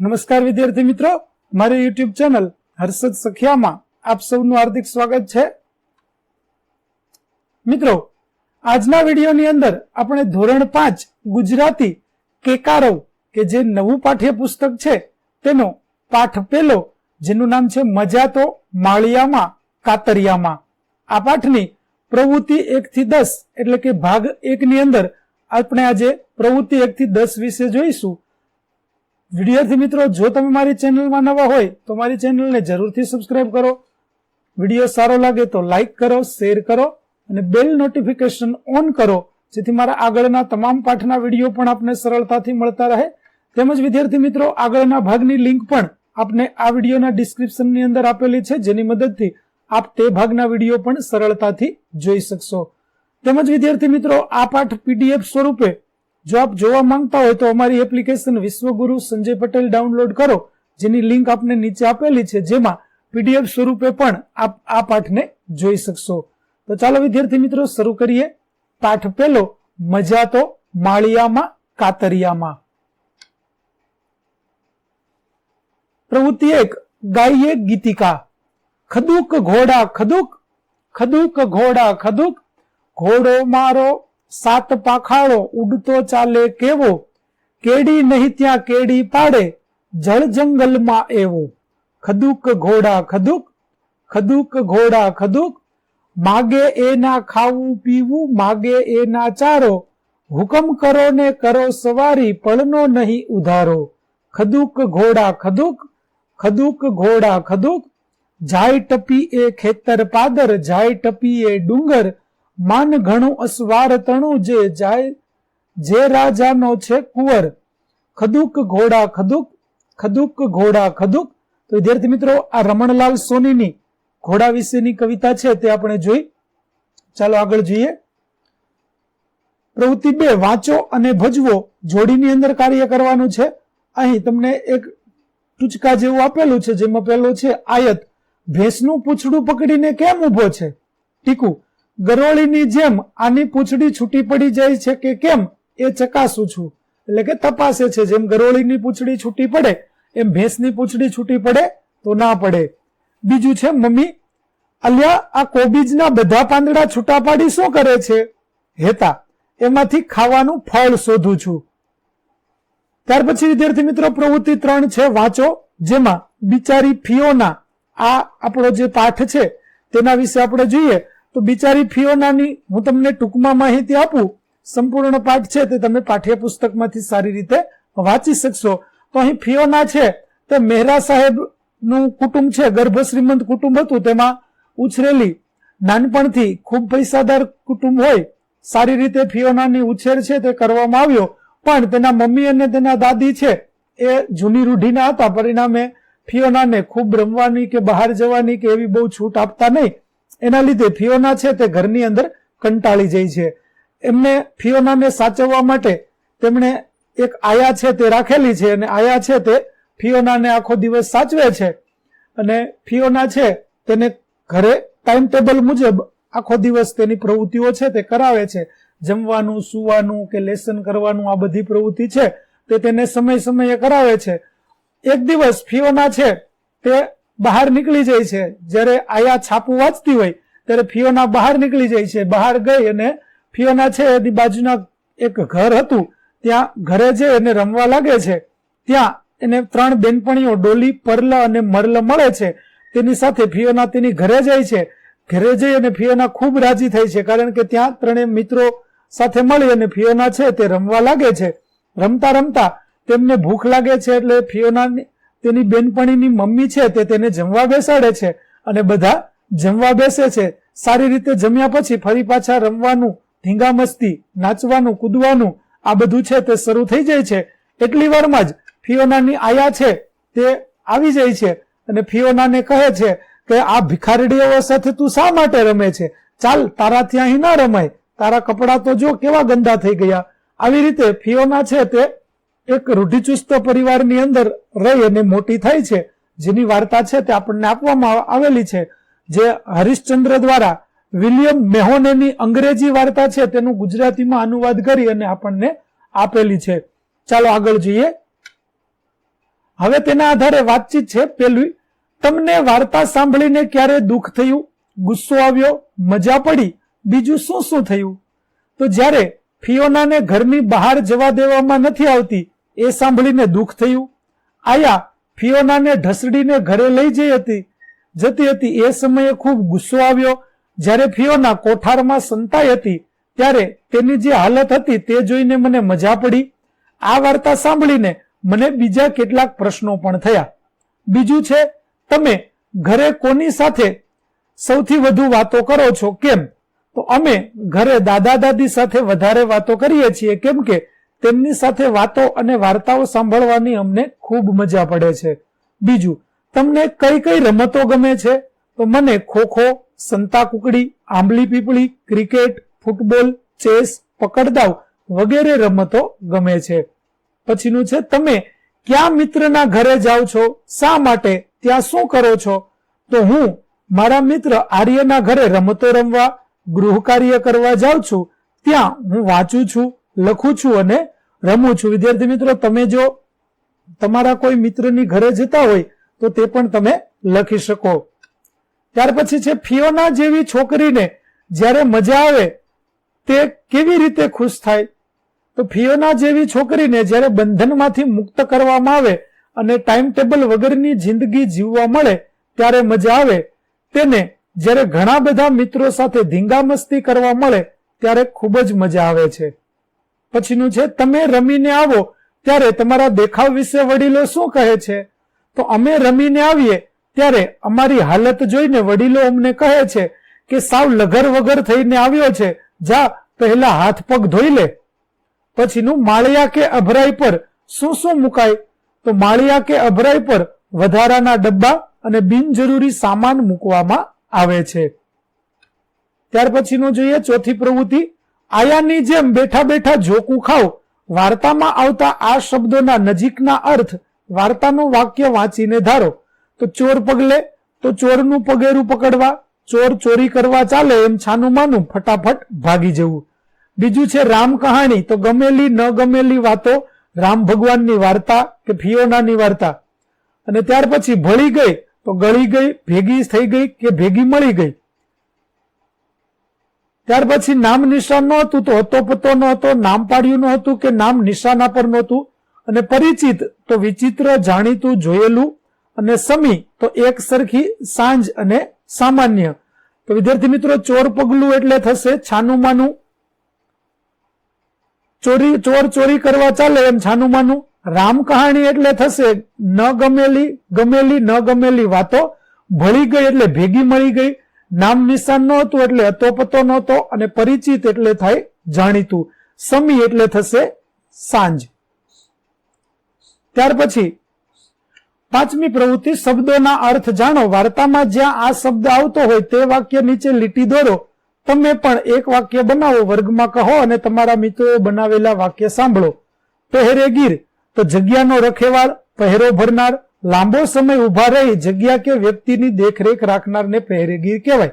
નમસ્કાર વિદ્યાર્થી મિત્રો. મારી યુટ્યુબ ચેનલ હર્ષદ સખિયામાં આપ સૌનું હાર્દિક સ્વાગત છે. મિત્રો, આજના વિડીયોની અંદર આપણે ધોરણ પાંચ ગુજરાતી કેકારવ કે જે નવું પાઠ્યપુસ્તક છે તેનો પાઠ પેલો, જેનું નામ છે મજા તો માળિયામાં, કાતરિયામાં. આ પાઠની પ્રવૃત્તિ એક થી દસ એટલે કે ભાગ એકની અંદર આપણે આજે પ્રવૃત્તિ એક થી દસ વિશે જોઈશું. વિદ્યાર્થી મિત્રો, જો તમે મારી ચેનલમાં નવા હોય, તો મારી ચેનલને જરૂરથી સબસ્ક્રાઇબ કરો. વીડિયો સારો લાગે તો લાઈક કરો શેર કરો અને બેલ નોટિફિકેશન ઓન કરો, જેથી મારા આગળના તમામ પાઠના વીડિયો પણ આપને સરળતાથી મળતા રહે. તેમજ વિદ્યાર્થી મિત્રો, આગળના ભાગની લિંક પણ આપને આ વિડીયોના ડિસ્ક્રિપ્શનની અંદર આપેલી છે, જેની મદદથી આપ તે ભાગના વીડિયો પણ સરળતાથી જોઈ શકશો. તેમજ વિદ્યાર્થી મિત્રો, આ પાઠ પીડીએફ સ્વરૂપે જો આપ જોવા માંગતા હોય તો અમારી એપ્લિકેશન વિશ્વગુરુ સંજય પટેલ ડાઉનલોડ કરો, જેની લિંક આપને નીચે આપેલી છે, જેમાં પીડીએફ સ્વરૂપે પણ આપ આ પાઠને જોઈ શકશો. તો ચાલો વિદ્યાર્થી મિત્રો, શરૂ કરીએ. પાઠ પહેલો, મજા તો માળિયામાં, કાતરિયામાં. પ્રવૃત્તિ એક, ગાઈએ ગીતિકા. ખદુક ઘોડા, ખદુક ખદુક ઘોડા, ખદુક. ઘોડો મારો સાત પાખાળો ઉડતો ચાલે કેવો? કેડી નહીં ત્યાં કેડી પાડે? જળ જંગલમાં એવો. ખદુક ઘોડા ખદુક ખદુક ઘોડા ખદુક. માગે એના ખાવું પીવું, માગે એના ચારો. હુકમ કરો ને કરો સવારી, પળનો નહીં ઉધારો. ખદુક ઘોડા ખદુક ખદુક ઘોડા ખદુક. જાય ટપી એ ખેતર પાદર, જાય ટપી એ ડુંગર. માન ઘણું અસવાર તણું જે જાય, જે રાજાનો છે કુંવર. ખદુક ઘોડા ખદુક ખદુક ઘોડા ખદુક. તો વિદ્યાર્થી મિત્રો, આ રમણલાલ સોનીની ઘોડા વિશેની કવિતા છે તે આપણે જોઈ. ચાલો આગળ જોઈએ. પ્રવૃત્તિ બે, વાંચો અને ભજવો. જોડીની અંદર કાર્ય કરવાનું છે. અહીં તમને એક ટૂચકા જેવું આપેલું છે, જેમાં પેલું છે, આયત. ભેંસનું પૂંછડું પકડીને કેમ ઊભો છે? ટીકું. ગરોળીની જેમ આની પૂંછડી છૂટી પડી જાય છે કે કેમ, એ ચકાસું છું. એટલે કે તપાસે છે, જેમ ગરોળીની પૂંછડી છૂટી પડે, એમ ભેંસની પૂંછડી છૂટી પડે, તો ના પડે. બીજું છે, મમ્મી, અલ્યા, આ કોબીજના બધા પાંદડા છૂટા પાડી શું કરે છે? હેતા, એમાંથી ખાવાનું ફળ શોધું છું. ત્યાર પછી, વિદ્યાર્થી મિત્રો, પ્રવૃત્તિ ત્રણ છે, વાંચો, જેમાં બિચારી ફિયોના આ આપણો જે પાઠ છે, તેના વિશે આપણે જોઈએ. તો બિચારી ફિયોનાની હું તમને ટૂંકમાં માહિતી આપું. સંપૂર્ણ પાઠ છે તે તમે પાઠ્યપુસ્તકમાંથી સારી રીતે વાંચી શકશો. તો અહીં ફિયોના છે, તે મહેરા સાહેબનું કુટુંબ છે, ગર્ભ શ્રીમંત કુટુંબ હતું, તેમાં ઉછરેલી. નાનપણથી ખૂબ પૈસાદાર કુટુંબ હોય, સારી રીતે ફિયોનાની ઉછેર છે તે કરવામાં આવ્યો. પણ તેના મમ્મી અને તેના દાદી છે, એ જૂની રૂઢીના હતા. પરિણામે ફિયોનાને ખૂબ રમવાની કે બહાર જવાની કે એવી બહુ છૂટ આપતા નહીં. એના લીધે ફિયોના છે તે ઘરની અંદર કંટાળી જાય છે. એમને ફિયોનાને સાચવવા માટે તેમણે એક આયા છે તે રાખેલી છે અને આયા છે તે ફિયોનાને આખો દિવસ સાચવે છે. અને ફિયોના છે તેને ઘરે ટાઈમ ટેબલ મુજબ આખો દિવસ તેની પ્રવૃત્તિઓ છે તે કરાવે છે. જમવાનું, સુવાનું કે લેસન કરવાનું આ બધી પ્રવૃત્તિ છે તે તેને સમય સમયે કરાવે છે. એક દિવસ ફિયોના છે તે બહાર નીકળી જાય છે. જ્યારે આયા છાપું વાંચતી હોય, ત્યારે ફિયોના બહાર નીકળી જાય છે. બહાર ગઈ અને ફિયોના છે એની બાજુના એક ઘર હતું. ત્યાં ઘરે જે એને રમવા લાગે છે, ત્યાં એને ત્રણ બેનપણીઓ ડોલી, પરલા અને મરલ મળે છે. તેની સાથે ફિયોના તેની ઘરે જાય છે. ઘરે જઈ અને ફિયોના ખૂબ રાજી થાય છે, કારણ કે ત્યાં ત્રણેય મિત્રો સાથે મળી અને ફિયોના છે તે રમવા લાગે છે. રમતા રમતા તેમને ભૂખ લાગે છે એટલે ફિયોના તેની બેનપણીની મમ્મી છે તે તેને જમવા બેસાડે છે અને બધા જમવા બેસે છે. સારી રીતે જમ્યા પછી ફરી પાછા રમવાનું ધીંગા મસ્તી, નાચવાનું, કૂદવાનું, આ બધું છે તે શરૂ થઈ જાય છે. એટલી વારમાં જ ફિયોનાની આયા છે તે આવી જાય છે અને ફિયોનાને કહે છે કે આ ભિખારડીઓ સાથે તું શા માટે રમે છે? ચાલ તારા ત્યાં અહીં ના રમાય. તારા કપડાં તો જો કેવા ગંદા થઈ ગયા. આવી રીતે ફિયોના છે તે એક રૂઢિચુસ્ત પરિવારની અંદર રહી અને મોટી થાય છે, જેની વાર્તા છે તે આપણને આપવામાં આવેલી છે, જે હરિશ્ચંદ્ર દ્વારા વિલિયમ મેહોનેની અંગ્રેજી વાર્તા છે તેનું ગુજરાતીમાં અનુવાદ કરી અને આપણને આપેલી છે. ચાલો આગળ જોઈએ. હવે તેના આધારે વાતચીત છે પેલું તમને વાર્તા સાંભળીને ક્યારે દુઃખ થયું? ગુસ્સો આવ્યો? મજા પડી? બીજું શું શું થયું? તો જ્યારે ફિયોનાને ઘરની બહાર જવા દેવામાં નથી આવતી એ સાંભળીને દુઃખ થયું. આયા, ફિયોનાને ઢસડીને ઘરે લઈ જઈ હતી. જતી હતી એ સમયે ખૂબ ગુસ્સો આવ્યો. જ્યારે ફિયોના કોઠારમાં સંતાઈ હતી, ત્યારે તેની જે હાલત હતી તે જોઈને મને મજા પડી. આ વાર્તા સાંભળીને મને બીજા કેટલાક પ્રશ્નો પણ થયા. બીજું છે, તમે ઘરે કોની સાથે સૌથી વધુ વાતો કરો છો? કેમ? તો અમે ઘરે દાદા દાદી સાથે વધારે વાતો કરીએ છીએ. કેમ કે તેમની સાથે વાતો અને વાર્તાઓ સાંભળવાની અમને ખૂબ મજા પડે છે. બીજું, તમને કઈ કઈ રમતો ગમે છે? તો મને ખોખો, સંતા કુકડી, આંબલી પીપળી, ક્રિકેટ, ફૂટબોલ, ચેસ, પકડદાવ વગેરે રમતો ગમે છે. પછીનું છે, તમે ક્યાં મિત્રના ઘરે જાઓ છો? શા માટે? ત્યાં શું કરો છો? તો હું મારા મિત્ર આર્યના ઘરે રમતો રમવા ગૃહ કાર્ય કરવા જાઉં છું. ત્યાં હું વાંચું છું લખું છું અને રમું છું. વિદ્યાર્થી મિત્રો, તમે જો તમારા કોઈ મિત્રની ઘરે જતા હોય, તો તે પણ તમે લખી શકો. ત્યાર પછી છે, ફિયોના જેવી છોકરીને જ્યારે મજા આવે, તે કેવી રીતે ખુશ થાય? તો ફિયોના જેવી છોકરીને જ્યારે બંધનમાંથી મુક્ત કરવામાં આવે અને ટાઈમ ટેબલ વગરની જિંદગી જીવવા મળે, ત્યારે મજા આવે. તેને જ્યારે ઘણા બધા મિત્રો સાથે ધીંગામસ્તી કરવા મળે, ત્યારે ખૂબ જ મજા આવે છે. પછીનું છે તમે રમીને આવો, ત્યારે તમારા દેખાવ વિશે વડીલો શું કહે છે? તો અમે રમીને આવીએ, ત્યારે અમારી હાલત જોઈને વડીલો અમને કહે છે કે સાવ લઘર વગર થઈને આવ્યો છે, જા પહેલા હાથ પગ ધોઈ લે. પછીનું માળિયા કે અભરાઈ પર શું શું મુકાય? તો માળિયા કે અભરાઈ પર વધારાના ડબ્બા અને બિનજરૂરી સામાન મૂકવામાં આવે છે. ત્યાર પછીનું જોઈએ ચોથી પ્રવૃત્તિ આયાની જેમ બેઠા બેઠા જોકું ખાવ વાર્તામાં આવતા આ શબ્દોના નજીકના અર્થ વાર્તાનું વાક્ય વાંચીને ધારો. તો ચોર પગલે, તો ચોરનું પગેરું પકડવા, ચોર ચોરી કરવા ચાલે એમ છાનું માનું ફટાફટ ભાગી જવું. બીજું છે રામ કહાણી, તો ગમેલી, ન ગમેલી વાતો, રામ ભગવાનની વાર્તા કે ફિયોનાની વાર્તા? અને ત્યાર પછી ભળી ગઈ, તો ગળી ગઈ, ભેગી થઈ ગઈ કે ભેગી મળી ગઈ? ત્યાર પછી નામ નિશાન નહોતું તો હતો પતો નહોતો નામ પાડ્યું નહોતું કે નામ નિશાના પર નહોતું. અને પરિચિત તો વિચિત્ર, જાણીતું, જોયેલું અને સમી તો એક સરખી સાંજ અને સામાન્ય. તો વિદ્યાર્થી મિત્રો, ચોર પગલું એટલે થશે છાનું માનું ચોરી, ચોર ચોરી કરવા ચાલે એમ છાનું માનું રામ કહાણી એટલે થશે ન ગમેલી ગમેલી, ન ગમેલી વાતો ભળી ગઈ એટલે ભેગી મળી ગઈ. નામ નિશાન નહોતું એટલે અતોપતો નહોતો અને પરિચિત એટલે થાય જાણીતું. સમી એટલે થશે સાંજ. ત્યાર પછી પાંચમી પ્રવૃત્તિ શબ્દોના અર્થ જાણો. વાર્તામાં જ્યાં આ શબ્દ આવતો હોય તે વાક્ય નીચે લીટી દોરો. તમે પણ એક વાક્ય બનાવો, વર્ગમાં કહો અને તમારા મિત્રોએ બનાવેલા વાક્ય સાંભળો. પહેરેગીર તો જગ્યાનો રખેવાળ, પહેરો ભરનાર લાંબો સમય ઊભા રહી જગ્યા કે વ્યક્તિની દેખરેખ રાખનારને પહેરેગીર કહેવાય.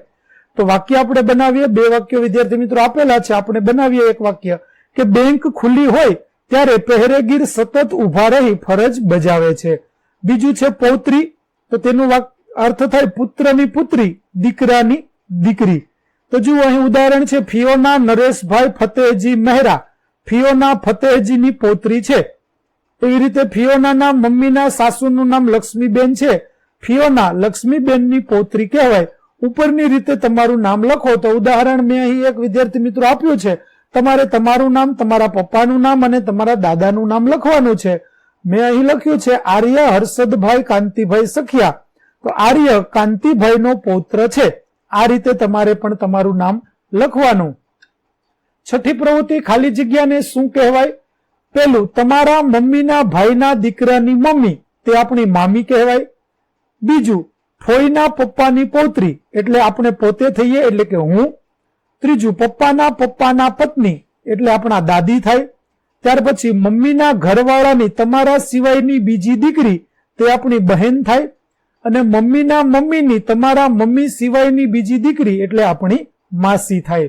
તો વાક્ય આપણે બનાવીએ, બે વાક્યો વિદ્યાર્થી મિત્રો આપેલા છે, આપણે બનાવીએ એક વાક્ય કે બેંક ખુલ્લી હોય ત્યારે પહેરેગીર સતત ઊભા રહી ફરજ બજાવે છે. બીજું છે પૌત્રી, તો તેનું અર્થ થાય પુત્રની પુત્રી, દીકરાની દીકરી. તો જુઓ અહીં ઉદાહરણ છે, ફિયોના નરેશભાઈ ફતેહજી મહેરા. ફિયોના ફતેહજીની પૌત્રી છે. એવી રીતે ફિયોના નામ મમ્મીના સાસુનું નામ લક્ષ્મીબેન છે. ફિયોના લક્ષ્મીબેનની પૌત્રી કહેવાય. ઉપરની રીતે તમારું નામ લખો તો ઉદાહરણ મેં અહીં એક વિદ્યાર્થી મિત્રો આપ્યું છે. તમારે તમારું નામ, તમારા પપ્પાનું નામ અને તમારા દાદાનું નામ લખવાનું છે. મેં અહીં લખ્યું છે, આર્ય હર્ષદભાઈ કાંતિભાઈ સખિયા. તો આર્ય કાંતિભાઈનો પૌત્ર છે. આ રીતે તમારે પણ તમારું નામ લખવાનું. છઠ્ઠી પ્રવૃત્તિ ખાલી જગ્યાને શું કહેવાય? પેલું, તમારા મમ્મીના ભાઈના દીકરાની મમ્મી તે આપણી મામી કહેવાય. બીજું, ફોઈના પપ્પાની પૌત્રી એટલે આપણે પોતે થઈએ, એટલે કે હું. ત્રીજું, પપ્પાના પપ્પાના પત્ની એટલે આપણા દાદી થાય. ત્યાર પછી, મમ્મીના ઘરવાળાની તમારા સિવાયની બીજી દીકરી તે આપણી બહેન થાય. અને મમ્મીના મમ્મીની તમારા મમ્મી સિવાયની બીજી દીકરી એટલે આપણી માસી થાય.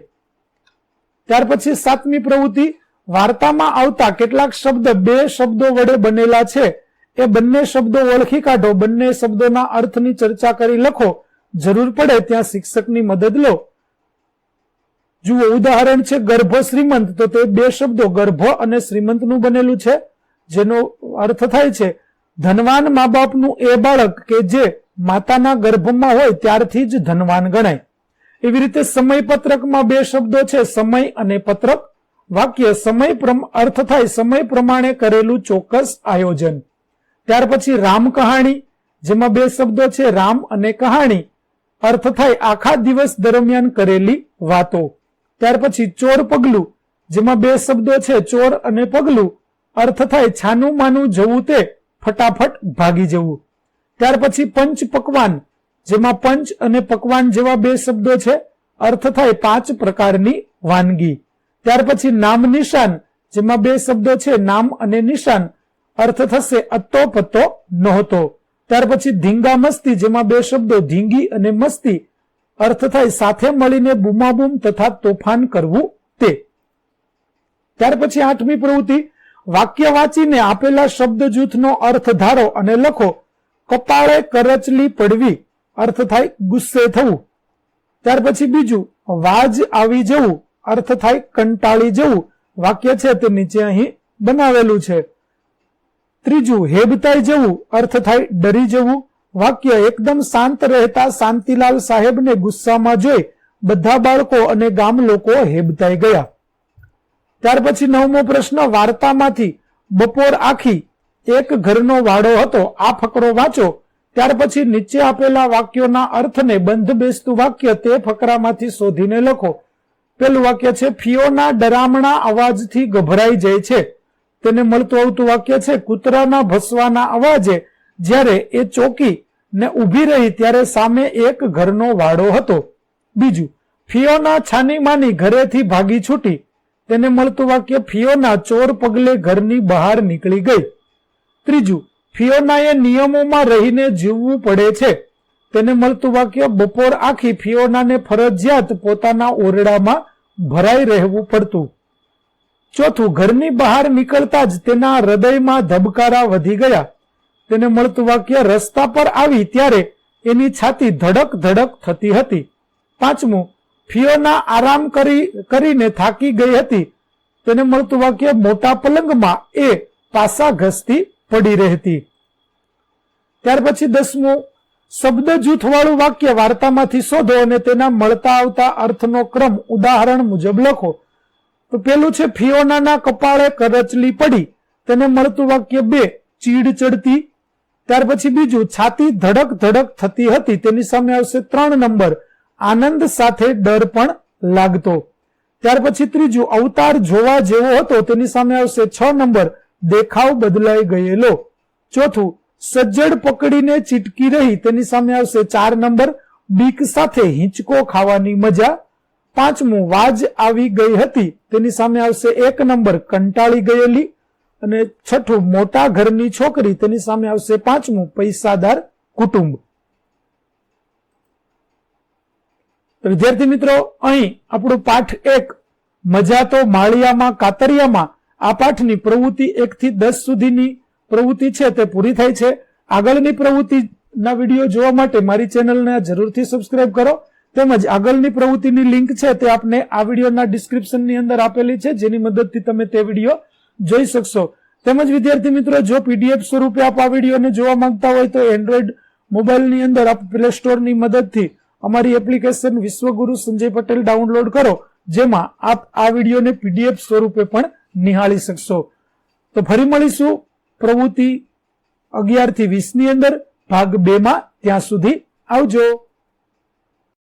ત્યાર પછી, સાતમી પ્રવૃત્તિ વાર્તામાં આવતા કેટલાક શબ્દ બે શબ્દો વડે બનેલા છે. એ બંને શબ્દો ઓળખી કાઢો. બંને શબ્દોના અર્થની ચર્ચા કરી લખો. જરૂર પડે ત્યાં શિક્ષકની મદદ લો. જુઓ, ઉદાહરણ છે ગર્ભ શ્રીમંત. તો તે બે શબ્દો ગર્ભ અને શ્રીમંતનું બનેલું છે, જેનો અર્થ થાય છે, ધનવાન મા બાપનું એ બાળક કે જે માતાના ગર્ભમાં હોય ત્યારથી જ ધનવાન ગણાય. એવી રીતે સમય પત્રકમાં બે શબ્દો છે, સમય અને પત્રક. વાક્ય સમય અર્થ થાય સમય પ્રમાણે કરેલું ચોક્કસ આયોજન. ત્યાર પછી રામ કહાણી, જેમાં બે શબ્દો છે, રામ અને કહાણી. અર્થ થાય આખા દિવસ દરમિયાન કરેલી વાતો. ત્યાર પછી ચોર પગલું, જેમાં બે શબ્દો છે, ચોર અને પગલું. અર્થ થાય છાનું માનું જવું તે ફટાફટ ભાગી જવું. ત્યાર પછી પંચ પકવાન, જેમાં પંચ અને પકવાન જેવા બે શબ્દો છે. અર્થ થાય પાંચ પ્રકારની વાનગી. ત્યાર પછી નામ નિશાન, જેમાં બે શબ્દો છે, નામ અને નિશાન. અર્થ થશે અતો પતો નહોતો. ત્યાર પછી ધીંગા મસ્તી જેમાં બે શબ્દો, ધીંગી અને મસ્તી. અર્થ થાય સાથે મળીને બૂમાબૂમ તથા તોફાન કરવું તે. ત્યાર પછી આઠમી પ્રવૃત્તિ, વાક્ય વાંચીને આપેલા શબ્દ જૂથનો અર્થ ધારો અને લખો, કપાળે કરચલી પડવી. અર્થ થાય ગુસ્સે થવું. ત્યાર પછી બીજું, વાજ આવી જવું. અર્થ થાય કંટાળી જવું. વાક્ય છે તે નીચે અહીં બનાવેલું છે. ત્રીજું, હેબતાઈ જવું. અર્થ થાય ડરી જવું. વાક્ય, એકદમ શાંત રહેતા શાંતિલાલ સાહેબને ગુસ્સામાં જોઈ બધા બાળકો અને ગામ લોકો હેબતાઈ ગયા. ત્યાર પછી નવમો પ્રશ્ન, વાર્તામાંથી બપોર આખી એક ઘરનો વાડો હતો, આ ફકરો વાંચો. ત્યાર પછી નીચે આપેલા વાક્યોના અર્થને બંધ બેસતું વાક્ય તે ફકરામાંથી શોધીને લખો. પેલું વાક્ય છે, ફિયોના ડરામણા અવાજથી ગભરાઈ જાય છે. તેને મળતું આવતું વાક્ય છે, કૂતરાના ભસવાના અવાજે જ્યારે એ ચોકી ને ઊભી રહી ત્યારે સામે એક ઘરનો વાડો હતો. બીજું, ફિયોના છાની માની ઘરેથી ભાગી છૂટી. તેને મળતું વાક્ય, ફિયોના ચોર પગલે ઘરની બહાર નીકળી ગઈ. ત્રીજું, ફિયોનાએ નિયમોમાં રહીને જીવવું પડે છે. તેને મળતું વાક્ય બપોર આખી ફિયોનાને ફરજિયાત પોતાના ઓરડામાં ભરાઈ રહેવું પડતું. ચોથું, ઘરની બહાર નીકળતા જ તેના હૃદયમાં ધબકારા વધી ગયા. તેને મળતું વાક્ય રસ્તા પર આવી ત્યારે એની છાતી ધડક ધડક થતી હતી. પાંચમું, ફિયોના આરામ કરી, કરીને થાકી ગઈ હતી. તેને મળતું વાક્ય મોટા પલંગમાં એ પાસા ઘસતી પડી રહેતી. ત્યાર પછી દસમું શબ્દ જૂથવાળું વાક્ય વાર્તામાંથી શોધો અને તેના મળતા આવતા અર્થનો ક્રમ ઉદાહરણ મુજબ લખો. તો પેલું છે, ફિયોનાના કપાળે કરચલી પડી. તેને મળતું વાક્ય બે, ચીડ ચડતી. ત્યાર પછી બીજું, છાતી ધડક ધડક થતી હતી. તેની સામે આવશે ત્રણ નંબર, આનંદ સાથે ડર પણ લાગતો. ત્યાર પછી ત્રીજું, અવતાર જોવા જેવો હતો. તેની સામે આવશે છ નંબર, દેખાવ બદલાઈ ગયેલો. ચોથું સજ્જડ પકડીને ચીટકી રહી. તેની સામે આવશે ચાર નંબર. બીક સાથે હિંચકો ખાવાની મજા. પાંચમું, વાજ આવી ગઈ હતી. તેની સામે આવશે એક નંબર, કંટાળી ગયેલી. અને છઠ્ઠું, મોટા ઘરની છોકરી. તેની સામે આવશે પાંચમું, પૈસાદાર કુટુંબ. વિદ્યાર્થી મિત્રો, અહીં આપણું પાઠ એક, મજા તો માળિયામાં, કાતરિયામાં. આ પાઠની પ્રવૃત્તિ એક થી દસ સુધીની પ્રવૃત્તિ છે તે પૂરી થાય છે. આગળની પ્રવૃત્તિના વીડિયો જોવા માટે મારી ચેનલને જરૂરથી સબસ્ક્રાઇબ કરો. તેમજ આગળની પ્રવૃત્તિની લિંક છે તે આપને આ વિડીયોના ડિસ્ક્રિપ્શનની અંદર આપેલી છે. જેની મદદથી તમે તે વીડિયો જોઈ શકશો. તેમજ વિદ્યાર્થી મિત્રો, જો પીડીએફ સ્વરૂપે આપ આ વિડીયોને જોવા માંગતા હોય તો એન્ડ્રોઈડ મોબાઈલની અંદર આપ પ્લે સ્ટોરની મદદથી અમારી એપ્લિકેશન વિશ્વગુરુ સંજય પટેલ ડાઉનલોડ કરો, જેમાં આપ આ વિડીયોને પીડીએફ સ્વરૂપે પણ નિહાળી શકશો. તો ફરી મળીશું. પ્રવૃત્તિ અગિયારથી વીસ અંદર ભાગ બે માં ત્યાં સુધી આવજો.